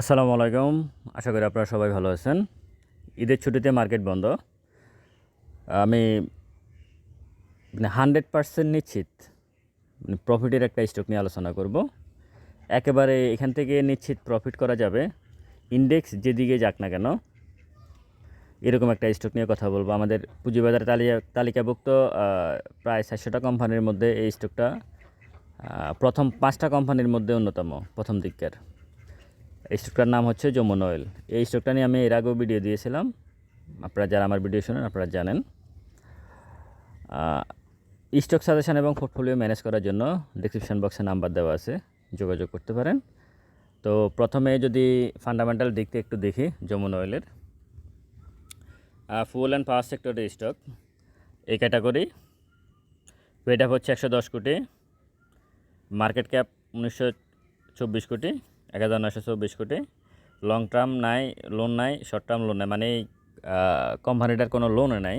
আসসালামু আলাইকুম। আশা করি আপনারা সবাই ভালো আছেন। ঈদের ছুটিতে মার্কেট বন্ধ। আমি মানে হান্ড্রেড পারসেন্ট নিশ্চিত মানে প্রফিটের একটা স্টক নিয়ে আলোচনা করব। একেবারে এখান থেকে নিশ্চিত প্রফিট করা যাবে। ইন্ডেক্স যেদিকে যাক না কেন, এরকম একটা স্টক নিয়ে কথা বলব। আমাদের পুঁজিবাজার তালিকা তালিকাভুক্ত প্রায় চারশোটা কোম্পানির মধ্যে এই স্টকটা প্রথম পাঁচটা কোম্পানির মধ্যে অন্যতম, প্রথম দিককার এই স্টকটার নাম হচ্ছে যমুন অয়েল এই স্টকটা নিয়ে আমি এর আগেও ভিডিও দিয়েছিলাম। আপনারা যারা আমার ভিডিও শোনেন, আপনারা জানেন। স্টক সাজেশন এবং পোর্টফোলিও ম্যানেজ করার জন্য ডিসক্রিপশন বক্সে নাম্বার দেওয়া আছে। যোগাযোগ করতে পারেন। তো প্রথমে যদি ফান্ডামেন্টাল দিক থেকে একটু দেখি যমুন অয়েলের ফুল অ্যান্ড পাওয়ার সেক্টরের স্টক এই ক্যাটাগরি ওয়েট আপ হচ্ছে একশো দশ কোটি। মার্কেট ক্যাপ উনিশশো চব্বিশ কোটি। এক হাজার নয়শো চব্বিশ কোটি। লং টার্ম নাই লোন নাই শর্ট টার্ম লোন নাই। মানে কোম্পানিটার কোনো লোন নাই।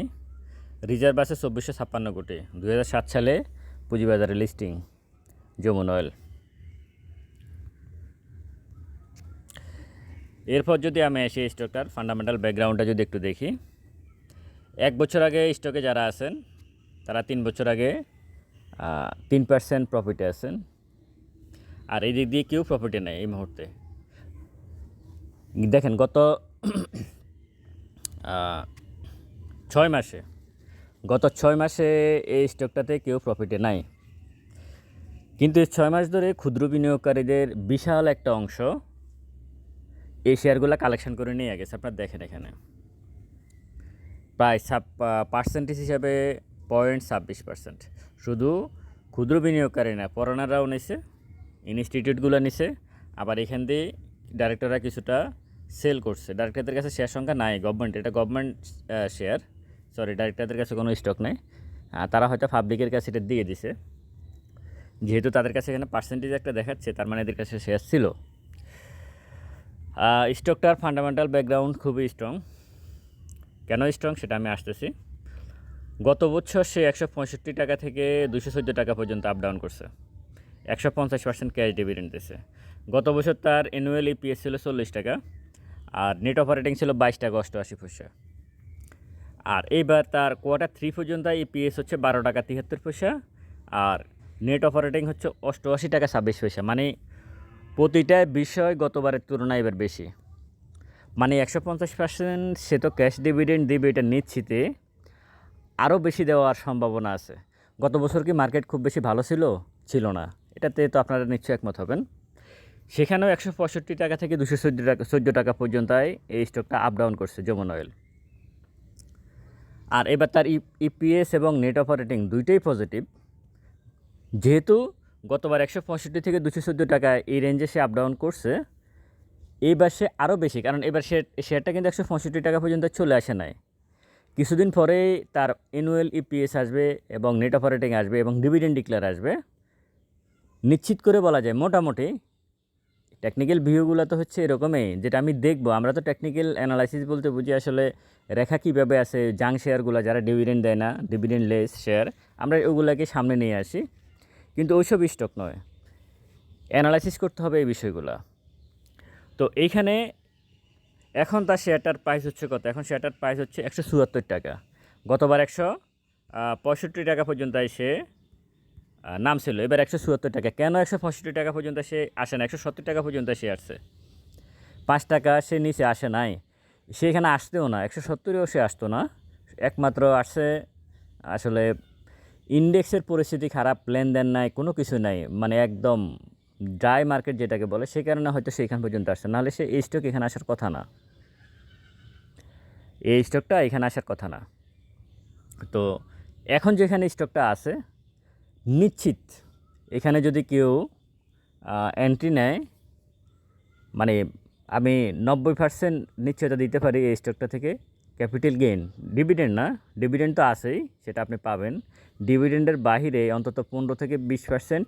রিজার্ভ আছে চব্বিশশো ছাপ্পান্ন কোটি। দু সাত সালে পুঁজিবাজারে লিস্টিং যমুন অয়েল এরপর যদি আমি এসে স্টকটার ফান্ডামেন্টাল ব্যাকগ্রাউন্ডটা যদি একটু দেখি। এক বছর আগে স্টকে যারা আছেন, তারা তিন বছর আগে তিন পার্সেন্ট প্রফিটে আছেন। আর এই দিক দিয়ে কেউ প্রফিটে নেই এই মুহূর্তে। দেখেন গত ছয় মাসে, গত ছয় মাসে এই স্টকটাতে কেউ প্রফিটে নাই। কিন্তু এই ছয় মাস ধরে ক্ষুদ্র বিনিয়োগকারীদের বিশাল একটা অংশ এই শেয়ারগুলো কালেকশন করে নিয়ে গেছে। আপনারা দেখেন এখানে। প্রায় ছাপ পার্সেন্টেজ হিসাবে পয়েন্ট ছাব্বিশ পার্সেন্ট শুধু ক্ষুদ্র বিনিয়োগকারী না পড়ানারাও নিছে। ইনস্টিটিউটগুলো নিছে, আবার এখান দিয়ে ডাইরেক্টররা কিছুটা সেল করছে। ডাইরেক্টরদের কাছে শেয়ার সংখ্যা নাই গভর্নমেন্ট এটা গভর্নমেন্ট শেয়ার সরি ডাইরেক্টরদের কাছে কোনো স্টক নেই। তারা হয়তো পাবলিকের কাছে এটা দিয়ে দিছে। যেহেতু তাদের কাছে এখানে পার্সেন্টেজ একটা দেখাচ্ছে, তার মানে এদের কাছে শেয়ার ছিল। স্টকটার ফান্ডামেন্টাল ব্যাকগ্রাউন্ড খুবই স্ট্রং কেন স্ট্রং সেটা আমি আসতেছি। গত বছর সে একশো পঁয়ষট্টি টাকা থেকে দুশো টাকা পর্যন্ত আপ ডাউন করছে। একশো পঞ্চাশ পার্সেন্ট ক্যাশ ডিভিডেন্ড দিয়েছে গত বছর তার অ্যানুয়াল ইপিএস ছিল চল্লিশ টাকা, আর নেট অপারেটিং ছিল বাইশ টাকা অষ্টআশি পয়সা। আর এইবার তার কোয়ার্টার থ্রি পর্যন্ত ইপিএস হচ্ছে বারো টাকা তিয়াত্তর পয়সা, আর নেট অপারেটিং হচ্ছে অষ্টআশি টাকা ছাব্বিশ পয়সা। মানে প্রতিটা বিষয় গতবারের তুলনায় এবার বেশি। মানে একশো পঞ্চাশ পার্সেন্ট সে তো ক্যাশ ডিভিডেন্ড দিবে এটা নিশ্চিতে, আরও বেশি দেওয়ার সম্ভাবনা আছে। গত বছর কি মার্কেট খুব বেশি ভালো ছিল? ছিল না। এটাতে তো আপনারা নিশ্চয়ই একমত হবেন। সেখানেও একশো পঁয়ষট্টি টাকা থেকে দুশো চোদ্দ টাকা চোদ্দ টাকা পর্যন্ত এই স্টকটা আপ ডাউন করছে যমুন অয়েল আর এবার তার ইপিএস এবং নেট অপারেটিং দুইটাই পজিটিভ যেহেতু গতবার একশো পঁয়ষট্টি থেকে দুশো চোদ্দ টাকা এই রেঞ্জে সে আপ ডাউন করছে এইবার সে আরও বেশি, কারণ এবার শেয়ার শেয়ারটা কিন্তু একশো পঁয়ষট্টি টাকা পর্যন্ত চলে আসে নাই। কিছুদিন পরেই তার অ্যানুয়াল ইপিএস আসবে এবং নেট অপারেটিং আসবে এবং ডিভিডেন্ড ডিক্লেয়ার আসবে। নিশ্চিত করে বলা যায় মোটামুটি টেকনিক্যাল ভিউগুলো তো হচ্ছে এরকমই, যেটা আমি দেখব। আমরা তো টেকনিক্যাল অ্যানালাইসিস বলতে বুঝি আসলে রেখা কীভাবে আছে জাং শেয়ারগুলো যারা ডিভিডেন্ড দেয় না ডিভিডেন্ড লেস শেয়ার আমরা ওগুলোকে সামনে নিয়ে আসি। কিন্তু ওইসব স্টক নয়। অ্যানালাইসিস করতে হবে এই বিষয়গুলো। তো এইখানে এখন তার শেয়ারটার প্রাইস হচ্ছে কত? এখন শেয়ারটার প্রাইস হচ্ছে একশো চুয়াত্তর টাকা। গতবার একশো পঁয়ষট্টি টাকা পর্যন্ত এসে নাম ছিল। এবার একশো চুয়াত্তর টাকা। কেন একশো পঁয়ষট্টি টাকা পর্যন্ত সে আসে না? একশো সত্তর টাকা পর্যন্ত সে আসছে। পাঁচ টাকা সে নিচে আসে নাই। সে এখানে আসতেও না। একশো সত্তরেও সে আসতো না। একমাত্র আসছে আসলে ইন্ডেক্সের পরিস্থিতি খারাপ, লেনদেন নাই, কোনো কিছু নাই। মানে একদম ড্রাই মার্কেট যেটাকে বলে সেই কারণে হয়তো সেখান পর্যন্ত আসছে। নাহলে সে এই স্টক এখানে আসার কথা না। এই স্টকটা এখানে আসার কথা না। তো এখন যেখানে স্টকটা আছে নিশ্চিত। এখানে যদি কেউ এন্ট্রি নেয় মানে আমি নব্বই পার্সেন্ট নিশ্চয়তা দিতে পারি এই স্টকটা থেকে। ক্যাপিটাল গেইন ডিভিডেন্ড না ডিভিডেন্ড তো আছেই, সেটা আপনি পাবেন। ডিভিডেন্ডের বাহিরে অন্তত পনেরো থেকে বিশ পার্সেন্ট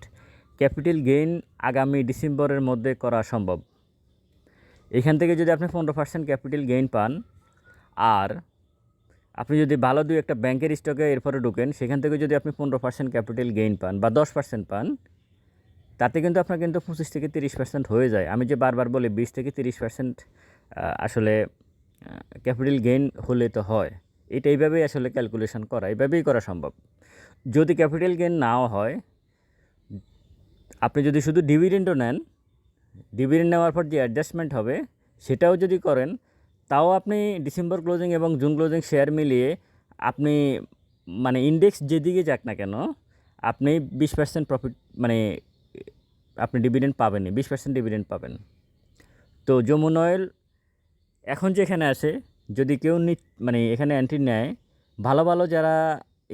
ক্যাপিটাল গেইন আগামী ডিসেম্বরের মধ্যে করা সম্ভব। এখান থেকে যদি আপনি পনেরো পার্সেন্ট ক্যাপিটাল গেইন পান, আর আপনি যদি ভালো দুই একটা ব্যাংকের স্টকে এরপরে ঢুকেন, সেখান থেকে যদি আপনি পনেরো পার্সেন্ট ক্যাপিটাল গেইন পান বা দশ পার্সেন্ট পান, তাতে কিন্তু আপনার কিন্তু পঁচিশ থেকে তিরিশ পার্সেন্ট হয়ে যায়। আমি যে বারবার বলি, বিশ থেকে তিরিশ পার্সেন্ট আসলে ক্যাপিটাল গেইন হলে তো হয়। এটা এইভাবেই আসলে ক্যালকুলেশন করা, এইভাবেই করা সম্ভব। যদি ক্যাপিটাল গেইন নাও হয়, আপনি যদি শুধু ডিভিডেন্ডও নেন ডিভিডেন্ড নেওয়ার পর যে অ্যাডজাস্টমেন্ট হবে, সেটাও যদি করেন তাও আপনি ডিসেম্বর ক্লোজিং এবং জুন ক্লোজিং শেয়ার মিলিয়ে আপনি মানে ইন্ডেক্স যেদিকে যাক না কেন, আপনি বিশ পার্সেন্ট প্রফিট মানে আপনি ডিভিডেন্ড পাবেনই, বিশ পার্সেন্ট ডিভিডেন্ড পাবেন। তো যমুন অয়েল এখন যে এখানে আসে যদি কেউ মানে এখানে এন্ট্রি নেয়, ভালো ভালো যারা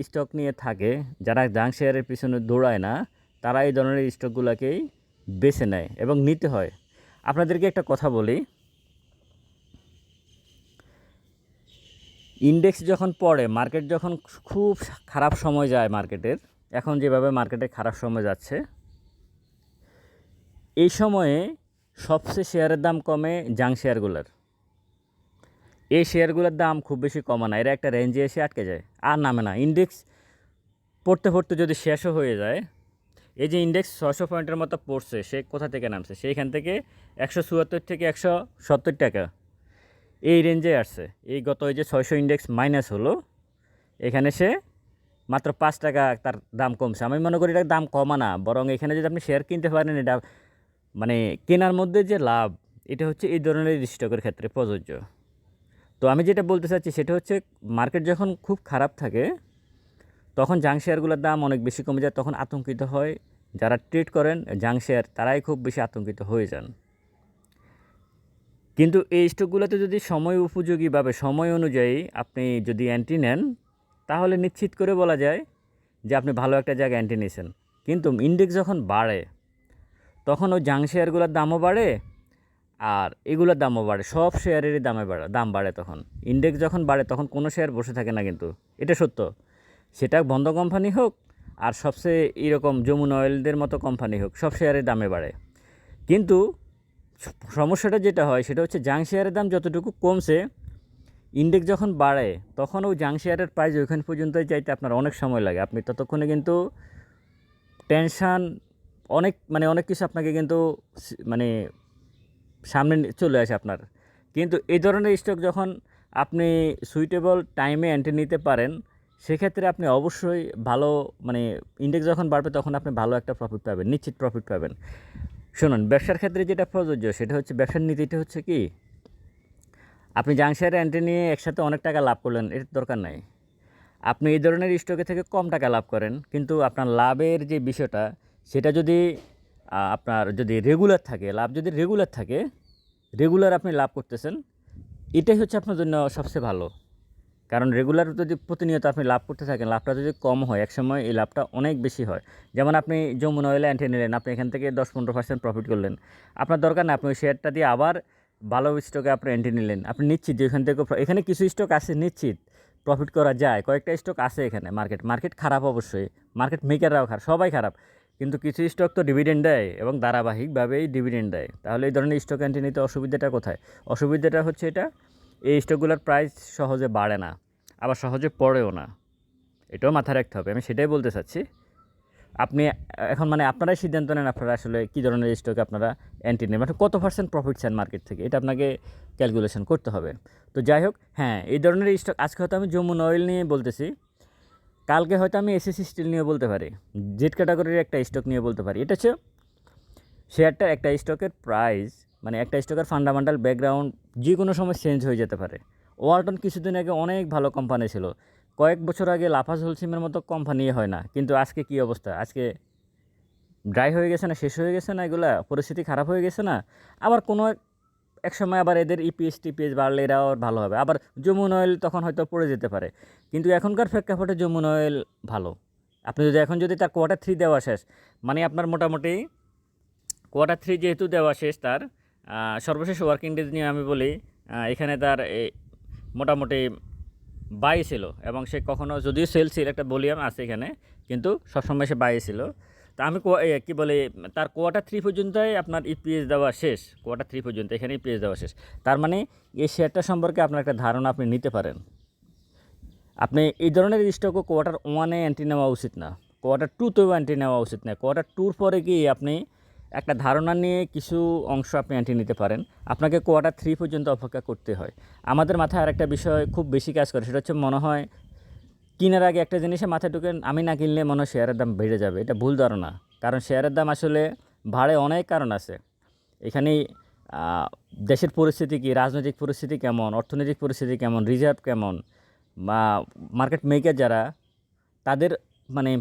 স্টক নিয়ে থাকে, যারা জাং শেয়ারের পিছনে দৌড়ায় না, তারা এই ধরনের স্টকগুলোকেই বেছে নেয় এবং নিতে হয়। আপনাদেরকে একটা কথা বলি ইন্ডেক্স যখন পড়ে মার্কেট যখন খুব খারাপ সময় যায় মার্কেটের এখন যেভাবে মার্কেটে খারাপ সময় যাচ্ছে, এই সময়ে সবচেয়ে শেয়ারের দাম কমে জাং শেয়ারগুলোর এই শেয়ারগুলোর দাম খুব বেশি কমে না, এরা একটা রেঞ্জে এসে আটকে যায়, আর নামে না। ইন্ডেক্স পড়তে পড়তে যদি শেষও হয়ে যায়, এই যে ইন্ডেক্স ছশো পয়েন্টের মতো পড়ছে, সে কোথা থেকে নামছে? সেইখান থেকে একশো চুয়াত্তর থেকে একশো সত্তর টাকা। এই রেঞ্জে আসছে। এই গত এই যে ছয়শো ইন্ডেক্স মাইনাস হলো, এখানে সে মাত্র পাঁচ টাকা তার দাম কমছে। আমি মনে করি এটার দাম কমা না, বরং এখানে যদি আপনি শেয়ার কিনতে পারেন, এটা মানে কেনার মধ্যে যে লাভ, এটা হচ্ছে এই ধরনের স্টকের ক্ষেত্রে প্রযোজ্য। তো আমি যেটা বলতে চাচ্ছি, সেটা হচ্ছে মার্কেট যখন খুব খারাপ থাকে, তখন জাং শেয়ারগুলোর দাম অনেক বেশি কমে যায়, তখন আতঙ্কিত হয়। যারা ট্রেড করেন জাং শেয়ার তারাই খুব বেশি আতঙ্কিত হয়ে যান। কিন্তু এই স্টকগুলোতে যদি সময় উপযোগীভাবে সময় অনুযায়ী আপনি যদি অ্যান্টি নেন, তাহলে নিশ্চিত করে বলা যায় যে আপনি ভালো একটা জায়গায় অ্যান্টি নিয়েছেন। কিন্তু ইন্ডেক্স যখন বাড়ে তখন ওই জাং শেয়ারগুলোর দামও বাড়ে আর এগুলোর দামও বাড়ে। সব শেয়ারেরই দামে বাড়ে, দাম বাড়ে তখন। ইন্ডেক্স যখন বাড়ে, তখন কোনো শেয়ার বসে থাকে না কিন্তু। এটা সত্য। সেটা বন্ধ কোম্পানি হোক আর সবচেয়ে এরকম যমুন অয়েলদের মতো কোম্পানি হোক, সব শেয়ারের দামে বাড়ে। কিন্তু সমস্যাটা যেটা হয়, সেটা হচ্ছে জাং শেয়ারের দাম যতটুকু কমছে ইন্ডেক্স যখন বাড়ে তখন ওই জাং শেয়ারের প্রাইস ওইখান পর্যন্তই চাইতে আপনার অনেক সময় লাগে। আপনি ততক্ষণে কিন্তু টেনশান অনেক মানে অনেক কিছু আপনাকে কিন্তু মানে সামনে চলে আসে আপনার। কিন্তু এই ধরনের স্টক যখন আপনি সুইটেবল টাইমে এন্ট্রি নিতে পারেন, সেক্ষেত্রে আপনি অবশ্যই ভালো মানে ইন্ডেক্স যখন বাড়বে, তখন আপনি ভালো একটা প্রফিট পাবেন, নিশ্চিত প্রফিট পাবেন। শুনুন, ব্যবসার ক্ষেত্রে যেটা প্রযোজ্য সেটা হচ্ছে ব্যবসার নীতিটা হচ্ছে কি? আপনি জাংশারে এন্ট্রি নিয়ে একসাথে অনেক টাকা লাভ করলেন, এর দরকার নাই। আপনি এই ধরনের স্টকে থেকে কম টাকা লাভ করেন, কিন্তু আপনার লাভের যে বিষয়টা, সেটা যদি আপনার যদি রেগুলার থাকে, লাভ যদি রেগুলার থাকে রেগুলার আপনি লাভ করতেছেন, এটাই হচ্ছে আপনার জন্য সবচেয়ে ভালো। কারণ রেগুলার যদি প্রতিনিয়ত আপনি লাভ করতে থাকেন, লাভটা যদি কম হয়, একসময় এই লাভটা অনেক বেশি হয়। যেমন আপনি যমুনা অয়েলে অ্যান্টি নিলেন, আপনি এখান থেকে দশ পনেরো পার্সেন্ট প্রফিট করলেন। আপনার দরকার না আপনি ওই শেয়ারটা দিয়ে আবার ভালো স্টকে আপনি অ্যান্টি নিলেন। আপনি নিশ্চিত যে এখান থেকে এখানে কিছু স্টক আছে নিশ্চিত প্রফিট করা যায়। কয়েকটা স্টক আছে এখানে মার্কেট মার্কেট খারাপ অবশ্যই। মার্কেট মেকাররাও খারাপ, সবাই খারাপ। কিন্তু কিছু স্টক তো ডিভিডেন্ড দেয় এবং ধারাবাহিকভাবেই ডিভিডেন্ড দেয়। তাহলে এই ধরনের স্টক এন্ট্রি নিতে অসুবিধাটা কোথায়? অসুবিধাটা হচ্ছে এটা এই স্টকগুলোর প্রাইস সহজে বাড়ে না, আবার সহজে পড়েও না। এটাও মাথায় রাখতে হবে। আমি সেটাই বলতে চাচ্ছি। আপনি, এখন মানে আপনারাই সিদ্ধান্ত নেন আপনারা আসলে কী ধরনের স্টকে আপনারা নেন মানে কত পার্সেন্ট প্রফিট চান মার্কেট থেকে, এটা আপনাকে ক্যালকুলেশন করতে হবে। তো যাই হোক হ্যাঁ এই ধরনের স্টক, আজকে হয়তো আমি যমুন অয়েল নিয়ে বলতেছি, কালকে হয়তো আমি এসএসসি স্টিল নিয়ে বলতে পারি জেড ক্যাটাগরির একটা স্টক নিয়ে বলতে পারি। এটা হচ্ছে শেয়ারটার একটা স্টকের প্রাইস মানে একটা স্টকের ফান্ডামেন্টাল ব্যাকগ্রাউন্ড যে কোনো সময় চেঞ্জ হয়ে যেতে পারে। ওয়ালটন কিছুদিন আগে অনেক ভালো কোম্পানি ছিল। কয়েক বছর আগে লাফাজ হোলসিমের মতো কোম্পানি হয় না। কিন্তু আজকে কি অবস্থা? আজকে ড্রাই হয়ে গেছে না, শেষ হয়ে গেছে না এগুলা? পরিস্থিতি খারাপ হয়ে গেছে না? আবার কোনো এক- সময় আবার এদের E ইপিএস টিপিএস বাড়লে এরাও ভালো হবে। আবার যমুন অয়েল তখন হয়তো পড়ে যেতে পারে। কিন্তু এখনকার প্রেক্ষাপটে যমুন অয়েল ভালো। আপনি যদি এখন যদি তার কোয়ার্টার থ্রি দেওয়া শেষ মানে আপনার মোটামুটি কোয়ার্টার থ্রি যেহেতু দেওয়া শেষ তার সর্বশেষ ওয়ার্কিং ডেজ নিয়ে আমি বলি এখানে তার মোটামুটি বাই ছিল এবং সে কখনো যদিও সেল ছিল, একটা ভলিউম আছে এখানে, কিন্তু সবসময় সে বাই ছিল। তা আমি কি বলে, তার কোয়ার্টার থ্রি পর্যন্তই আপনার ইপিএস দেওয়া শেষ কোয়ার্টার থ্রি পর্যন্ত, এখানে ইপিএস দেওয়া শেষ। তার মানে এই শেয়ারটা সম্পর্কে আপনার একটা ধারণা আপনি নিতে পারেন। আপনি এই ধরনের স্টকও কোয়ার্টার ওয়ানে এন্ট্রি নেওয়া উচিত না কোয়ার্টার টুতেও অ্যান্টি নেওয়া উচিত না কোয়ার্টার টুর পরে গিয়ে আপনি একটা ধারণা নিয়ে কিছু অংশ আপনি অ্যান্টি নিতে পারেন। আপনাকে কোয়ার্টার থ্রি পর্যন্ত অপেক্ষা করতে হয়। আমাদের মাথায় আরেকটা বিষয় খুব বেশি কাজ করে, সেটা হচ্ছে মনে হয় কেনার আগে একটা জিনিসে মাথায় ঢুকে আমি না কিনলে মনে হয় শেয়ারের দাম বেড়ে যাবে। এটা ভুল ধারণা, কারণ শেয়ারের দাম আসলে ভাড়ে অনেক কারণ আছে। এখানে দেশের পরিস্থিতি কী, রাজনৈতিক পরিস্থিতি কেমন, অর্থনৈতিক পরিস্থিতি কেমন রিজার্ভ কেমন, বা মার্কেট মেকার যারা, তাদের মানে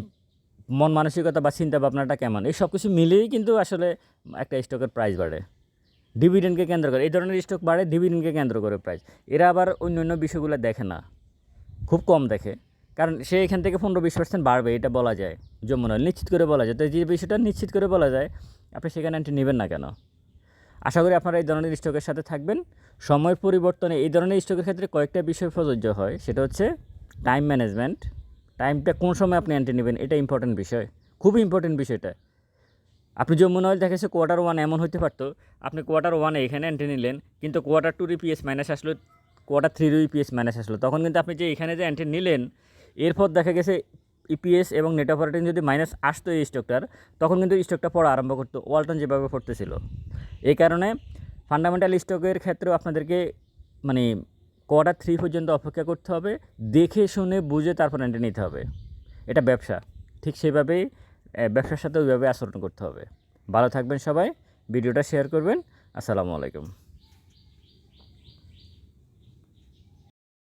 মন মানসিকতা বা চিন্তা ভাবনাটা কেমন? এই সব কিছু মিলিয়েই কিন্তু আসলে একটা স্টকের প্রাইস বাড়ে। ডিভিডেন্ডকে কেন্দ্র করে, এই ধরনের স্টক বাড়ে ডিভিডেন্ডকে কেন্দ্র করে প্রাইস এরা আবার অন্য অন্য বিষয়গুলো দেখে না। খুব কম দেখে। কারণ সে এখান থেকে পনেরো বিশ পার্সেন্ট বাড়বে, এটা বলা যায়। যমুনা নিশ্চিত করে বলা যায়। তো যে বিষয়টা নিশ্চিত করে বলা যায়, আপনি সেখানে এন্ট্রি নেবেন না কেন? আশা করি আপনারা এই ধরনের স্টকের সাথে থাকবেন। সময়ের পরিবর্তনে এই ধরনের স্টকের ক্ষেত্রে কয়েকটা বিষয় প্রযোজ্য হয়। সেটা হচ্ছে টাইম ম্যানেজমেন্ট টাইমটা কোন সময় আপনি এন্ট্রি নেবেন, এটা ইম্পর্টেন্ট বিষয়। খুব ইম্পর্টেন্ট বিষয়টা। আপনি যমুনা অয়েল দেখেছে কোয়ার্টার ওয়ান এমন হতে পারতো, আপনি কোয়ার্টার ওয়ানে এখানে এন্ট্রি নিলেন, কিন্তু কোয়ার্টার টুর ইপিএস মাইনাস আসলো কোয়ার্টার থ্রির ইপিএস মাইনাস আসলো। তখন কিন্তু আপনি যে এখানে যে এন্ট্রি নিলেন, এরপর দেখা গেছে ইপিএস এবং নেট অপারেটিং যদি মাইনাস আসতো এই স্টকটার তখন কিন্তু স্টকটা পড়া আরম্ভ করতো ওয়ালটন যেভাবে পড়তেছিল। এই কারণে ফান্ডামেন্টাল স্টকের ক্ষেত্রেও আপনাদেরকে মানে কোয়ার্টার থ্রি পর্যন্ত অপেক্ষা করতে হবে, দেখে শুনে বুঝে তারপর এন্ট্রি নিতে হবে। এটা ব্যবসা, ঠিক সেভাবেই ব্যবসার সাথে ওইভাবে আচরণ করতে হবে। ভালো থাকবেন সবাই, ভিডিওটা শেয়ার করবেন, আসসালামু আলাইকুম।